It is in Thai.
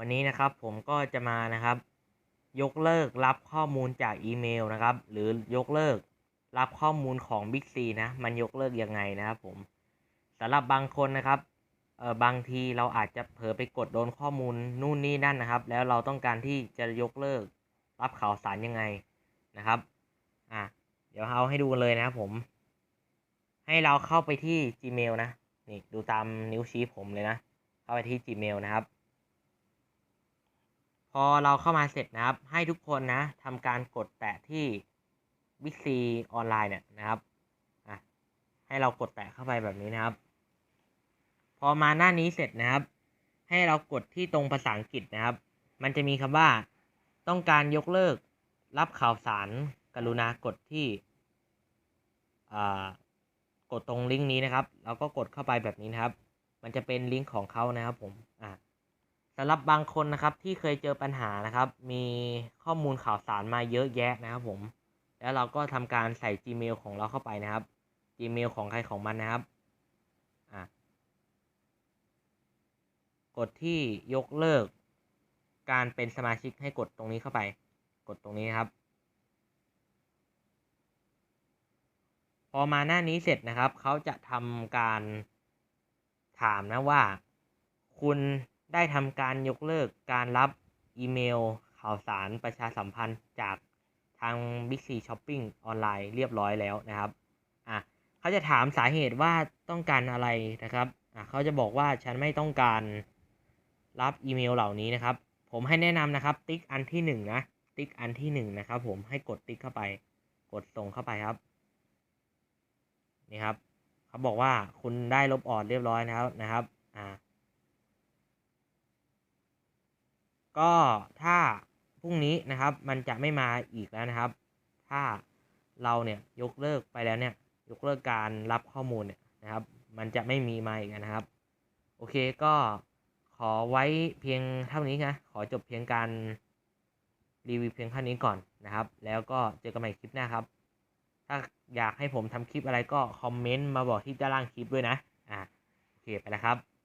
วันนี้นะครับผมก็จะมานะครับ ยกเลิกรับข้อมูลจากอีเมลนะครับ หรือยกเลิกรับข้อมูลของ Big C นะ มันยกเลิกยังไงนะครับผมสำหรับบางคนนะครับเออบางทีเราอาจจะเผลอไปกดโดนข้อมูลนู่นนี่นั่นนะครับ แล้วเราต้องการที่จะยกเลิกรับข่าวสารยังไงนะครับอะเดี๋ยวเอาให้ดูกันเลยนะครับผม ให้เราเข้าไปที่ Gmail นะนี่ดูตามนิ้วชี้ผมเลยนะ เข้าไปที่ Gmail นะครับ อเราเข้ามาเสร็จนะครับ ให้ทุกคนนะทำการกดแตะที่ b i g c ออนไลน์เนี่ยนะครับอะให้เรากดแตะเข้าไปแบบนี้นะครับ พอมาหน้านี้เสร็จนะครับ ให้เรากดที่ตรงภาษาอังกฤษนะครับ มันจะมีคำว่า ต้องการยกเลิกรับข่าวสารกรุณากดที่อ่ากดตรงลิงก์นี้นะครับ แล้วก็กดเข้าไปแบบนี้นะครับ มันจะเป็นลิงก์ของเขานะครับผมอะ สำหรับบางคนนะครับที่เคยเจอปัญหานะครับ มีข้อมูลข่าวสารมาเยอะแยะนะครับผม แล้วเราก็ทำการใส่ Gmail ของเราเข้าไปนะครับ Gmail ของใครของมันนะครับกดที่ยกเลิก การเป็นสมาชิกให้กดตรงนี้เข้าไป กดตรงนี้ครับ พอมาหน้านี้เสร็จนะครับ เขาจะทำการถามนะว่า คุณ ได้ทำการยกเลิกการรับอีเมล ข่าวสารประชาสัมพันธ์จากทาง Big C Shopping ออนไลน์เรียบร้อยแล้วนะครับอะเขาจะถามสาเหตุว่าต้องการอะไรนะครับอะเขาจะบอกว่าฉันไม่ต้องการรับอีเมลเหล่านี้นะครับ ผมให้แนะนำนะครับ ติ๊กอันที่หนึ่งนะติ๊กอันที่หนึ่งนะครับ ผมให้กดติ๊กเข้าไป กดส่งเข้าไปครับนี่ครับ เขาบอกว่าคุณได้ลบออดเรียบร้อยนะครับนะครับ อ่า ก็ถ้าพรุ่งนี้นะครับ มันจะไม่มาอีกแล้วนะครับ ถ้าเราเนี่ยยกเลิกไปแล้วเนี่ย ยกเลิกการรับข้อมูลเนี่ยนะครับ มันจะไม่มีมาอีกนะครับ โอเคก็ขอไว้เพียงเท่านี้นะ ขอจบเพียงการรีวิวเพียงเท่านี้ก่อนนะครับ แล้วก็เจอกันใหม่คลิปหน้าครับ ถ้าอยากให้ผมทำคลิปอะไรก็คอมเมนต์มาบอกที่ด้านล่างคลิปด้วยนะ อ่าโอเคไปแล้วครับ